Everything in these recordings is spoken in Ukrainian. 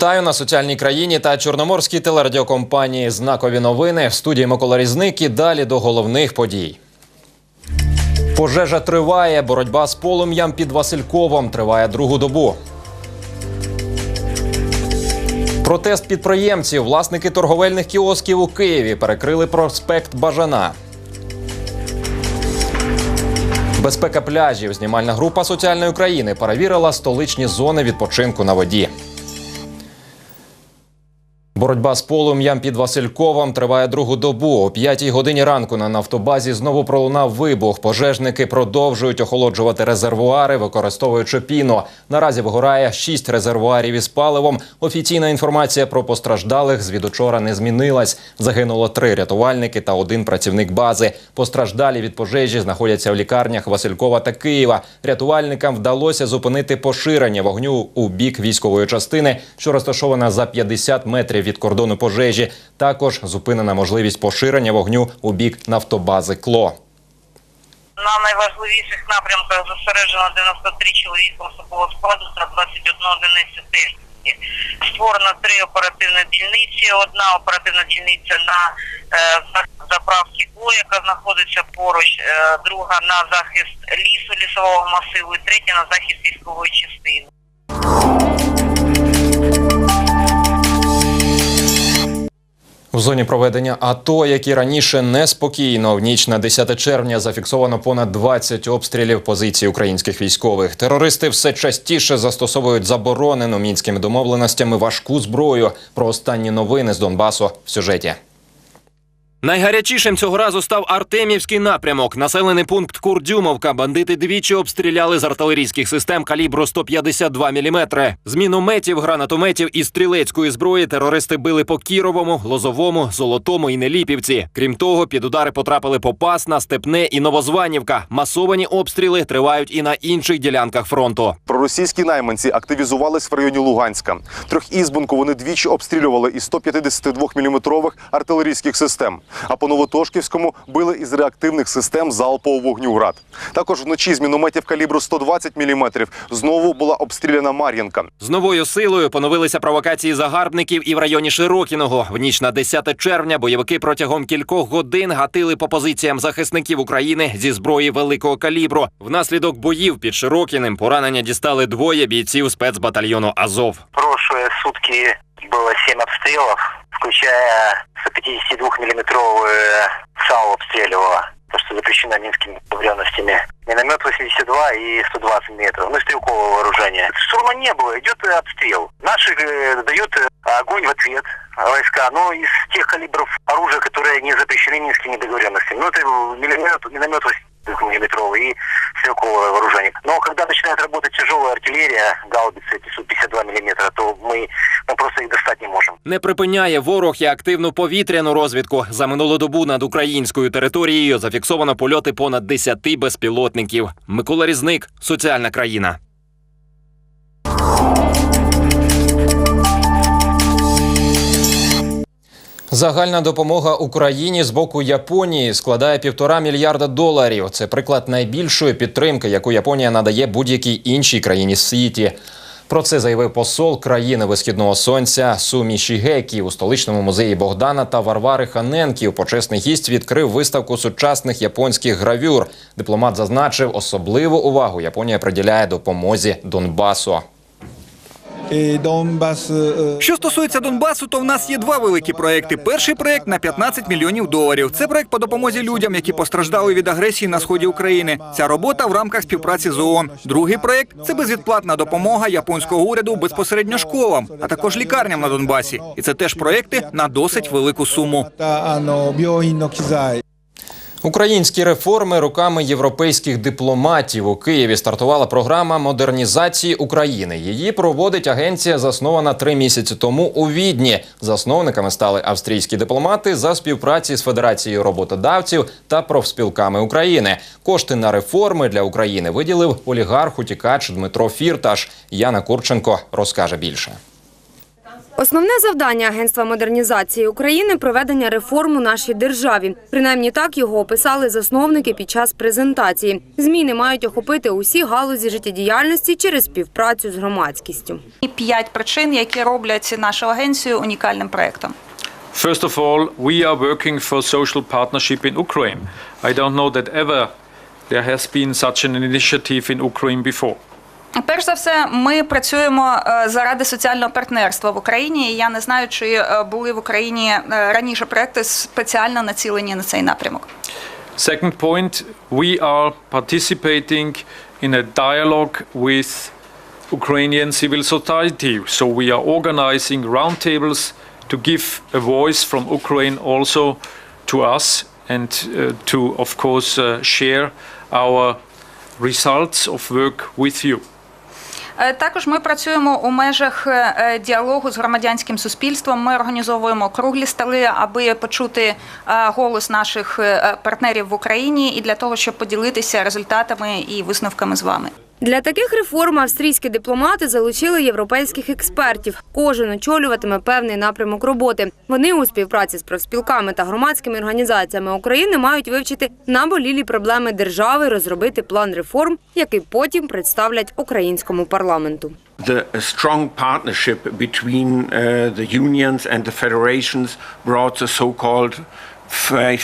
Вітаю на соціальній країні та чорноморській телерадіокомпанії Знакові новини в студії Микола Різник і далі до головних подій. Пожежа триває. Боротьба з полум'ям під Васильковом триває другу добу. Протест підприємців, власники торговельних кіосків у Києві перекрили проспект Бажана. Безпека пляжів. Знімальна група соціальної країни перевірила столичні зони відпочинку на воді. Боротьба з полум'ям під Васильковом триває другу добу. О п'ятій годині ранку на нафтобазі знову пролунав вибух. Пожежники продовжують охолоджувати резервуари, використовуючи піно. Наразі вигорає шість резервуарів із паливом. Офіційна інформація про постраждалих з від учора не змінилась. Загинуло три рятувальники та один працівник бази. Постраждалі від пожежі знаходяться в лікарнях Василькова та Києва. Рятувальникам вдалося зупинити поширення вогню у бік військової частини, що розташована за 50 метрів кордону пожежі. Також зупинена можливість поширення вогню у бік нафтобази Кло. На найважливіших напрямках зосереджено 93 чоловіка особового складу та 21 одиниця техніки. Створено три оперативні дільниці. Одна оперативна дільниця на е, заправки КЛО, яка знаходиться поруч, е, друга на захист лісу, лісового масиву, і третя на захист військової частини. У зоні проведення АТО, як і раніше, неспокійно. В ніч на 10 червня зафіксовано понад 20 обстрілів позицій українських військових. Терористи все частіше застосовують заборонену мінськими домовленостями важку зброю. Про останні новини з Донбасу в сюжеті. Найгарячішим цього разу став Артемівський напрямок. Населений пункт Курдюмовка. Бандити двічі обстріляли з артилерійських систем калібру 152 мм. З мінометів, гранатометів і стрілецької зброї терористи били по Кіровому, Лозовому, Золотому і Неліпівці. Крім того, під удари потрапили Попасна, Степне і Новозванівка. Масовані обстріли тривають і на інших ділянках фронту. Проросійські найманці активізувались в районі Луганська. Трьохізбунку вони двічі обстрілювали із 152-мм артилерійських систем. А по Новотошківському били із реактивних систем залпового вогню град. Також вночі з мінометів калібру 120 мм знову була обстріляна Мар'їнка. З новою силою поновилися провокації загарбників і в районі Широкіного. В ніч на 10 червня бойовики протягом кількох годин гатили по позиціям захисників України зі зброї великого калібру. Внаслідок боїв під Широкіним поранення дістали двоє бійців спецбатальйону Азов. прошлые сутки было 7 обстрелов, включая 152-миллиметровую САУ обстреливало, то, что запрещено минскими договоренностями. Миномет 82 и 120 метров, ну, стрелкового вооружения. Штурма не было, идет э, обстрел. Наши э, дают э, огонь в ответ войска, но из тех калибров оружия, которые не запрещены минскими договоренностями. Ну, это миномет, миномет 82-миллиметровый и стрелковое вооружение. Но когда начинает работать тяжелая артиллерия, гаубицы эти Су-52 миллиметра, то мы, мы просто их достать не можем. Не припиняє ворог і активну повітряну розвідку. За минулу добу над українською територією зафіксовано польоти понад 10 безпілотників. Микола Різник, соціальна країна. Загальна допомога Україні з боку Японії складає півтора мільярда доларів. Це приклад найбільшої підтримки, яку Японія надає будь-якій іншій країні світі. Про це заявив посол країни висхідного сонця Сумі Шігекі у столичному музеї Богдана та Варвари Ханенків. Почесний гість відкрив виставку сучасних японських гравюр. Дипломат зазначив, особливу увагу Японія приділяє допомозі Донбасу. Донбас Що стосується Донбасу, то в нас є два великі проекти. Перший проект на 15 мільйонів доларів. Це проект по допомозі людям, які постраждали від агресії на сході України. Ця робота в рамках співпраці з ООН. Другий проект це безвідплатна допомога японського уряду безпосередньо школам, а також лікарням на Донбасі. І це теж проекти на досить велику суму. Українські реформи руками європейських дипломатів у Києві стартувала програма модернізації України. Її проводить агенція, заснована три місяці тому у відні. Засновниками стали австрійські дипломати за співпраці з Федерацією роботодавців та профспілками України. Кошти на реформи для України виділив олігарх-утікач Дмитро Фірташ. Яна Курченко розкаже більше. Основне завдання Агентства модернізації України проведення реформ у нашій державі. Принаймні так його описали засновники під час презентації. Зміни мають охопити усі галузі життєдіяльності через співпрацю з громадськістю. І п'ять причин, які роблять нашу агенцію унікальним проектом. First of all, we are working for social partnership in Ukraine. I don't know that ever there has been such an initiative in Ukraine before. Перш за все, ми працюємо е, заради соціального партнерства в Україні. І я не знаю, чи е, були в Україні е, раніше проекти спеціально націлені на цей напрямок. Second point, we are participating in a dialogue with Ukrainian civil society. So we are organizing roundtables to give a voice from Ukraine also to us and uh, to, of course, uh, share our results of work with you. Е, Також ми працюємо у межах е, діалогу з громадянським суспільством. Ми організовуємо круглі столи, аби почути е, голос наших е, партнерів в Україні і для того, щоб поділитися результатами і висновками з вами. Для таких реформ австрійські дипломати залучили європейських експертів. Кожен очолюватиме певний напрямок роботи. Вони у співпраці з профспілками та громадськими організаціями України мають вивчити наболілі проблеми держави, розробити план реформ, який потім представлять українському парламенту. the strong partnership between uh, the unions and the federations brought the so-called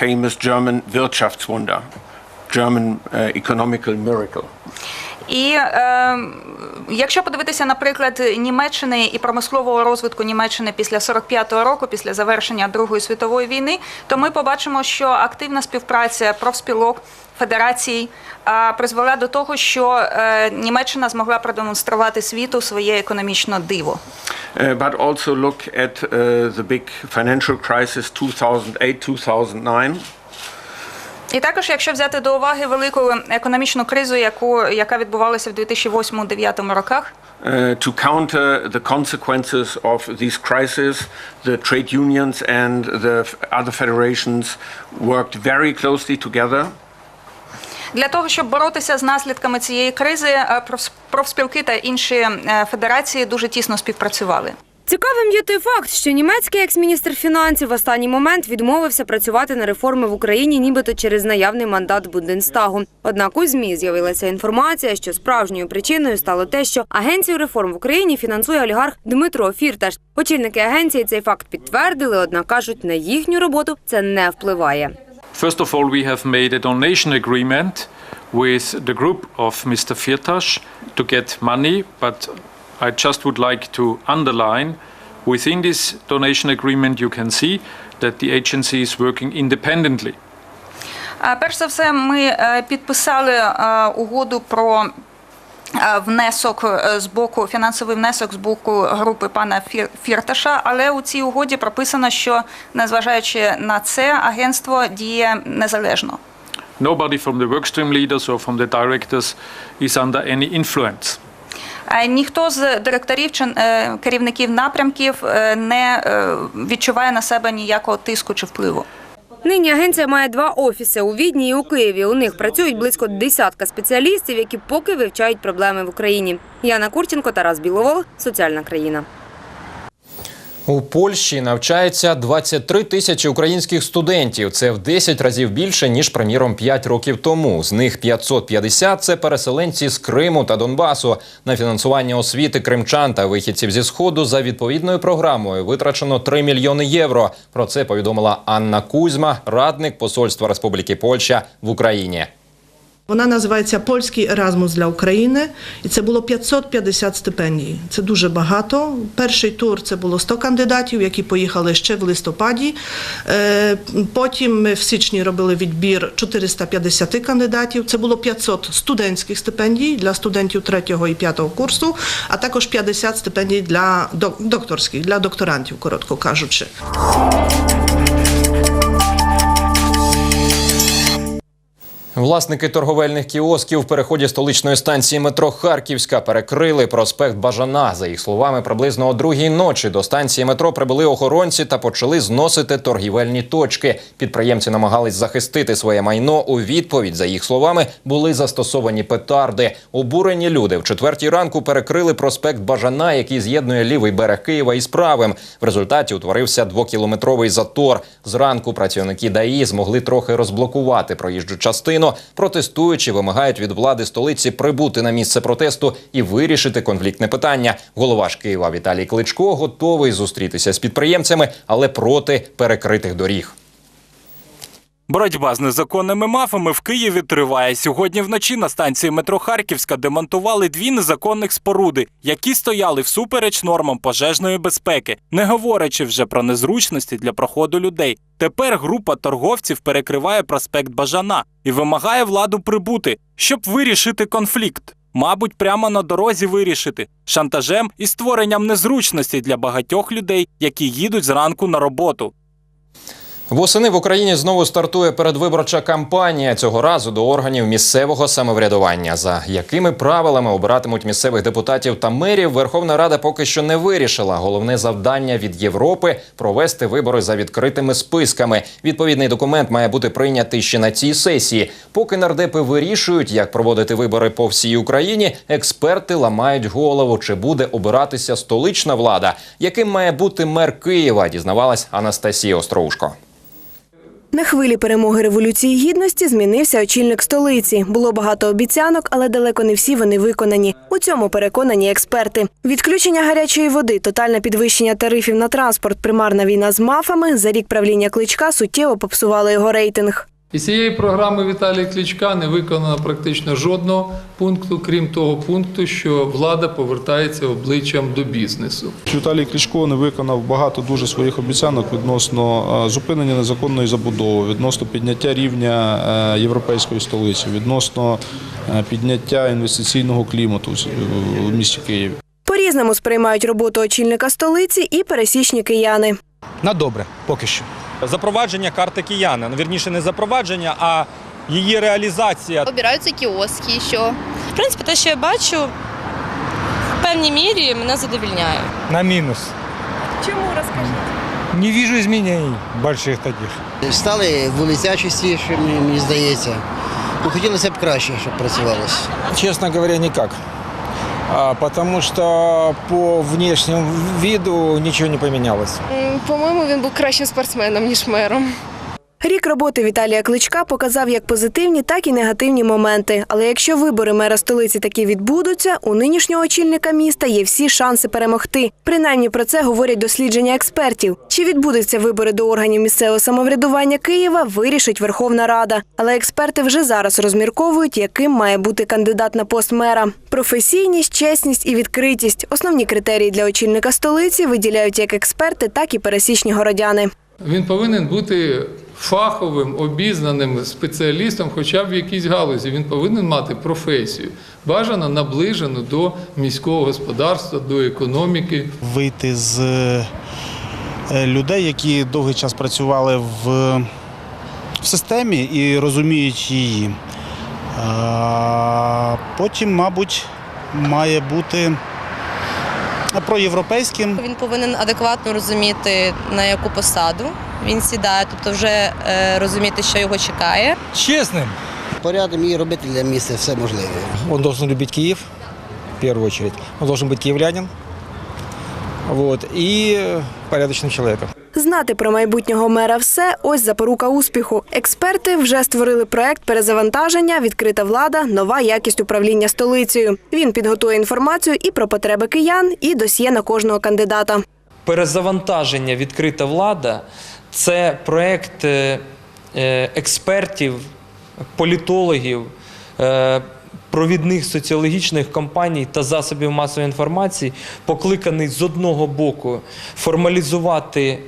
famous German Wirtschaftswunder, German uh, economical miracle. І е, якщо подивитися, наприклад, Німеччини і промислового розвитку Німеччини після 45-го року, після завершення Другої світової війни, то ми побачимо, що активна співпраця профспілок, федерацій е, призвела до того, що е, Німеччина змогла продемонструвати світу своє економічне диво. Uh, but also look at the big financial crisis 2008-2009. І також, якщо взяти до уваги велику економічну кризу, яку яка відбувалася в 2008-2009 роках. Uh, to counter the consequences of these crises, the trade unions and the other federations worked very closely together. Для того щоб боротися з наслідками цієї кризи, е, профспілки та інші е, федерації дуже тісно співпрацювали. Цікавим є той факт, що німецький екс-міністр фінансів в останній момент відмовився працювати на реформи в Україні, нібито через наявний мандат Бунденстагу. Однак у змі з'явилася інформація, що справжньою причиною стало те, що агенцію реформ в Україні фінансує олігарх Дмитро Фірташ. Очільники агенції цей факт підтвердили, однак кажуть, на їхню роботу це не впливає. First of all, we have made a donation agreement with the group of Mr. Firtash to get money, but I just would like to underline within this donation agreement, you can see that the agency is working independently. Е, Перш за все, ми е, підписали е, угоду про. е, Внесок е, з боку фінансовий внесок з боку групи пана Фірташа, але у цій угоді прописано, що незважаючи на це, агентство діє незалежно. Nobody from the workstream leaders or from the directors is under any influence. Е, Ніхто з директорів чи е, керівників напрямків е, не відчуває на себе ніякого тиску чи впливу. Нині агенція має два офіси у Відні і у Києві. У них працюють близько десятка спеціалістів, які поки вивчають проблеми в Україні. Яна Курченко, Тарас Біловол, соціальна країна. У Польщі навчається 23 тисячі українських студентів. Це в 10 разів більше ніж приміром 5 років тому. З них 550 – це переселенці з Криму та Донбасу. На фінансування освіти кримчан та вихідців зі сходу за відповідною програмою витрачено 3 мільйони євро. Про це повідомила Анна Кузьма, радник Посольства Республіки Польща в Україні. Вона називається Польський Еразмус для України, і це було 550 стипендій. Це дуже багато. Перший тур це було 100 кандидатів, які поїхали ще в листопаді. Е, Потім ми в січні робили відбір 450 кандидатів. Це було 500 студентських стипендій для студентів 3 і 5 курсу, а також 50 стипендій для докторських, для докторантів, коротко кажучи. Власники торговельних кіосків в переході столичної станції метро Харківська перекрили проспект Бажана. За їх словами, приблизно о другій ночі до станції метро прибули охоронці та почали зносити торгівельні точки. Підприємці намагались захистити своє майно. У відповідь, за їх словами, були застосовані петарди. Обурені люди в четвертій ранку перекрили проспект Бажана, який з'єднує лівий берег Києва із правим. В результаті утворився двокілометровий затор. Зранку працівники ДАІ змогли трохи розблокувати проїжджу частину. Протестуючі вимагають від влади столиці прибути на місце протесту і вирішити конфліктне питання. Голова ж Києва Віталій Кличко готовий зустрітися з підприємцями, але проти перекритих доріг. Боротьба з незаконними мафами в Києві триває. Сьогодні вночі на станції метро Харківська демонтували дві незаконних споруди, які стояли всупереч нормам пожежної безпеки, не говорячи вже про незручності для проходу людей. Тепер група торговців перекриває проспект Бажана і вимагає владу прибути, щоб вирішити конфлікт. Мабуть, прямо на дорозі вирішити шантажем і створенням незручностей для багатьох людей, які їдуть зранку на роботу. Восени в Україні знову стартує передвиборча кампанія цього разу до органів місцевого самоврядування. За якими правилами обиратимуть місцевих депутатів та мерів, Верховна Рада поки що не вирішила. Головне завдання від Європи провести вибори за відкритими списками. Відповідний документ має бути прийнятий ще на цій сесії. Поки нардепи вирішують, як проводити вибори по всій Україні, експерти ламають голову, чи буде обиратися столична влада, яким має бути мер Києва, дізнавалась Анастасія Остроушко. На хвилі перемоги революції гідності змінився очільник столиці. Було багато обіцянок, але далеко не всі вони виконані. У цьому переконані експерти. Відключення гарячої води, тотальне підвищення тарифів на транспорт, примарна війна з мафами за рік правління кличка суттєво попсували його рейтинг. Із цієї програми Віталія Кличка не виконано практично жодного пункту, крім того пункту, що влада повертається обличчям до бізнесу. Віталій Кличко не виконав багато дуже своїх обіцянок відносно е, зупинення незаконної забудови, відносно підняття рівня е, європейської столиці, відносно е, підняття інвестиційного клімату в- в місті Києві. По-різному сприймають роботу очільника столиці і пересічні кияни. На добре, поки що. Запровадження карти кияна. Ну, Вірніше, не запровадження, а її реалізація. Обираються кіоски, що в принципі те, що я бачу, в певній мірі мене задовільняє. На мінус. Чому розкажіть? Не вижу змінень больших таких. Стали вулиця чистіше, мені, здається. Ну, хотілося б краще, щоб працювалося. Честно говоря, никак. Потому что по внешнему виду ничего не поменялось. По-моєму, він був кращим спортсменом, ніж мером. Рік роботи Віталія Кличка показав як позитивні, так і негативні моменти. Але якщо вибори мера столиці таки відбудуться, у нинішнього очільника міста є всі шанси перемогти. Принаймні про це говорять дослідження експертів. Чи відбудуться вибори до органів місцевого самоврядування Києва, вирішить Верховна Рада. Але експерти вже зараз розмірковують, яким має бути кандидат на пост мера. Професійність, чесність і відкритість основні критерії для очільника столиці виділяють як експерти, так і пересічні городяни. Він повинен бути фаховим, обізнаним спеціалістом, хоча б в якійсь галузі. Він повинен мати професію, бажано наближену до міського господарства, до економіки. вийти з е, людей, які довгий час працювали в, системі і розуміють її. Потім, мабуть, має бути проєвропейським. Він повинен адекватно розуміти на яку посаду він сідає, тобто вже е, розуміти, що його чекає. Честным. Порядом і робити для міста все можливе. Он должен любить Киев, в первую очередь. Он должен быть киевлянин. Вот. И порядочным человеком. Знати про майбутнього мера все ось запорука успіху. Експерти вже створили проект перезавантаження, відкрита влада, нова якість управління столицею. Він підготує інформацію і про потреби киян, і досьє на кожного кандидата. Перезавантаження відкрита влада це проект е, е, експертів, політологів, е, провідних соціологічних компаній та засобів масової інформації, покликаний з одного боку формалізувати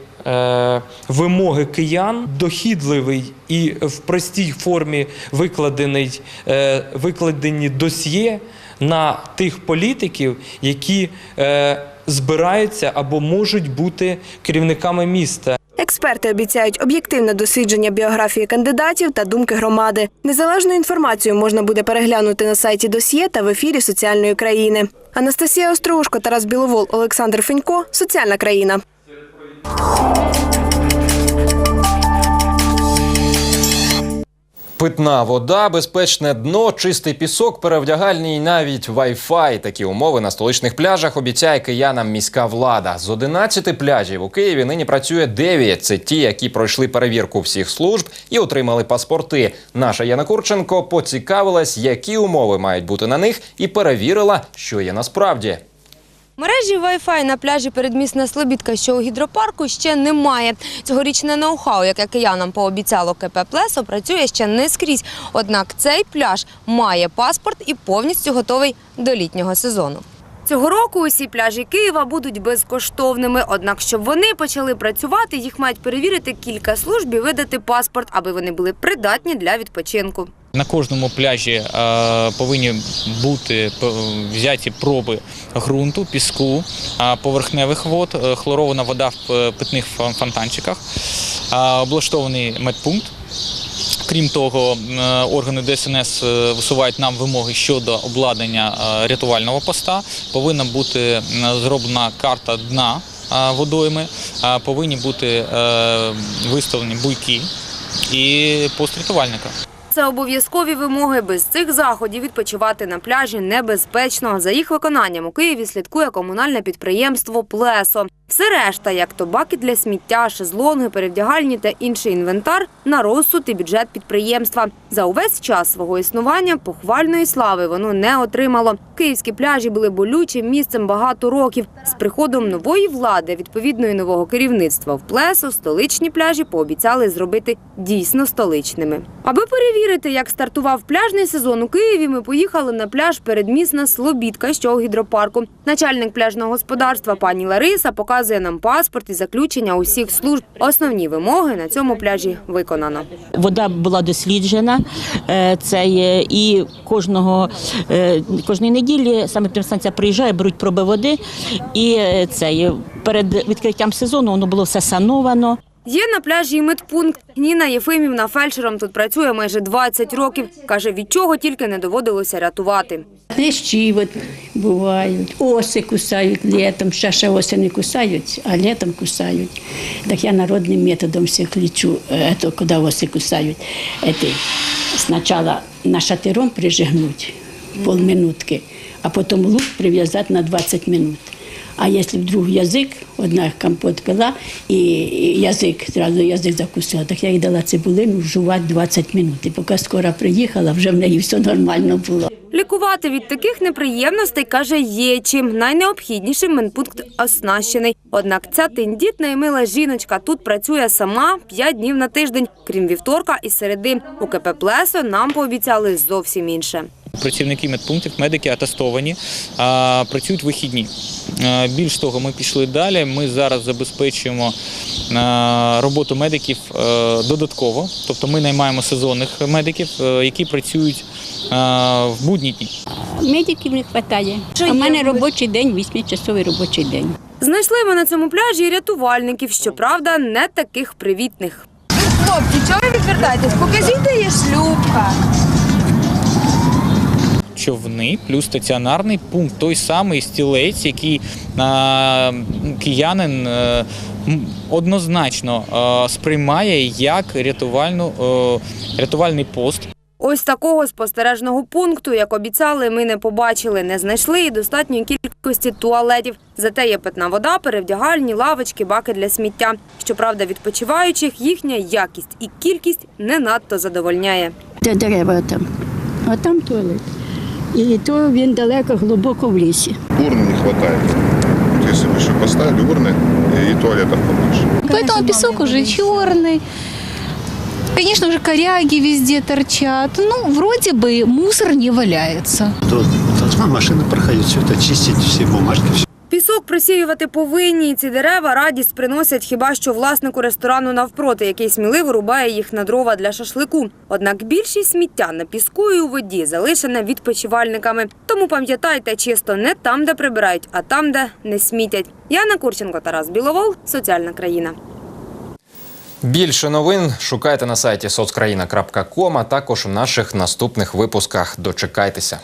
вимоги киян, дохідливий і в простій формі викладений, е, викладені досьє на тих політиків, які е, збираються або можуть бути керівниками міста. Експерти обіцяють об'єктивне дослідження біографії кандидатів та думки громади. Незалежну інформацію можна буде переглянути на сайті досьє та в ефірі соціальної країни. Анастасія Острогушко, Тарас Біловол, Олександр Фенько. Соціальна країна. Питна вода, безпечне дно, чистий пісок, перевдягальні і навіть Wi-Fi. Такі умови на столичних пляжах обіцяє киянам міська влада. З 11 пляжів у Києві нині працює 9. Це ті, які пройшли перевірку всіх служб і отримали паспорти. Наша Яна Курченко поцікавилась, які умови мають бути на них, і перевірила, що є насправді. Мережі Wi-Fi на пляжі передмісна Слобідка, що у гідропарку, ще немає. Цьогорічне ноу-хау, яке киянам пообіцяло КП Плесо, працює ще не скрізь. Однак цей пляж має паспорт і повністю готовий до літнього сезону. Цього року усі пляжі Києва будуть безкоштовними. Однак, щоб вони почали працювати, їх мають перевірити кілька служб і видати паспорт, аби вони були придатні для відпочинку. На кожному пляжі е, повинні бути взяті проби ґрунту, піску, е, поверхневих вод, е, хлорована вода в питних фонтанчиках, облаштований медпункт. Крім того, органи ДСНС висувають нам вимоги щодо обладнання рятувального поста. Повинна бути зроблена карта дна водойми, повинні бути виставлені буйки і пост рятувальника. Це обов'язкові вимоги. Без цих заходів відпочивати на пляжі небезпечно. За їх виконанням у Києві слідкує комунальне підприємство Плесо. Все решта, як то баки для сміття, шезлонги, перевдягальні та інший інвентар, на розсуд і бюджет підприємства. За увесь час свого існування похвальної слави воно не отримало. Київські пляжі були болючим місцем багато років. З приходом нової влади, відповідно і нового керівництва в Плесо, столичні пляжі пообіцяли зробити дійсно столичними. Аби перевірити, як стартував пляжний сезон у Києві, ми поїхали на пляж передмісна Слобідка, що у гідропарку. Начальник пляжного господарства пані Лариса показує нам паспорт і заключення усіх служб. Основні вимоги на цьому пляжі виконано. Вода була досліджена. е, Це є, і кожного е, кожної неділі саме станція приїжджає, беруть проби води. І е, це є, перед відкриттям сезону воно було все сановано. Є на пляжі і медпункт. Ніна Єфимівна фельдшером тут працює майже 20 років. Каже, від чого тільки не доводилося рятувати. Клещі бувають, оси кусають літом, ще ще оси не кусають, а літом кусають. Так я народним методом всіх лічу, е, то, коли оси кусають. Это, спочатку на шатиром прижигнуть полминутки, а потім лук прив'язати на 20 минут. А якщо вдруг язик, одна компот пила, і язик, зразу язик закусила, так я їй дала цибулину жувати 20 минут. І поки скоро приїхала, вже в неї все нормально було. Лікувати від таких неприємностей, каже, є чим. Найнеобхіднішим медпункт оснащений. Однак ця тендітна і мила жіночка тут працює сама 5 днів на тиждень, крім вівторка і середи. У КП Плесо нам пообіцяли зовсім інше. Працівники медпунктів, медики атестовані, працюють вихідні. Більш того, ми пішли далі. Ми зараз забезпечуємо роботу медиків додатково. Тобто ми наймаємо сезонних медиків, які працюють в будні дні. Медиків не вистачає. А в мене робочий день, 8-часовий робочий день. Знайшли ми на цьому пляжі рятувальників, щоправда, не таких привітних. Хлопці, чого ви відвертаєтесь? Покажіть, де є шлюбка. Човни плюс стаціонарний пункт, той самий стілець, який а, киянин е, м, однозначно е, сприймає як рятувальну, е, рятувальний пост. Ось такого спостережного пункту, як обіцяли, ми не побачили, не знайшли і достатньої кількості туалетів. Зате є питна вода, перевдягальні, лавочки, баки для сміття. Щоправда, відпочиваючих їхня якість і кількість не надто задовольняє. Де дерева там, а там туалет. І то він далеко, глибоко в лісі. Урн не хватает. Вот Если бы еще поставили урны и туалетов побольше. Поэтому песок уже черный. Конечно, уже коряги везде торчат. Ну, вроде бы мусор не валяется. То должна машина проходить, все это чистить, все бумажки, все. Пісок просіювати повинні, ці дерева радість приносять хіба що власнику ресторану навпроти, який сміливо рубає їх на дрова для шашлику. Однак більшість сміття на піску і у воді залишене відпочивальниками. Тому пам'ятайте, чисто не там, де прибирають, а там, де не смітять. Яна Курченко, Тарас Біловол, соціальна країна. Більше новин шукайте на сайті соцкраїна.ком, а також у наших наступних випусках. Дочекайтеся.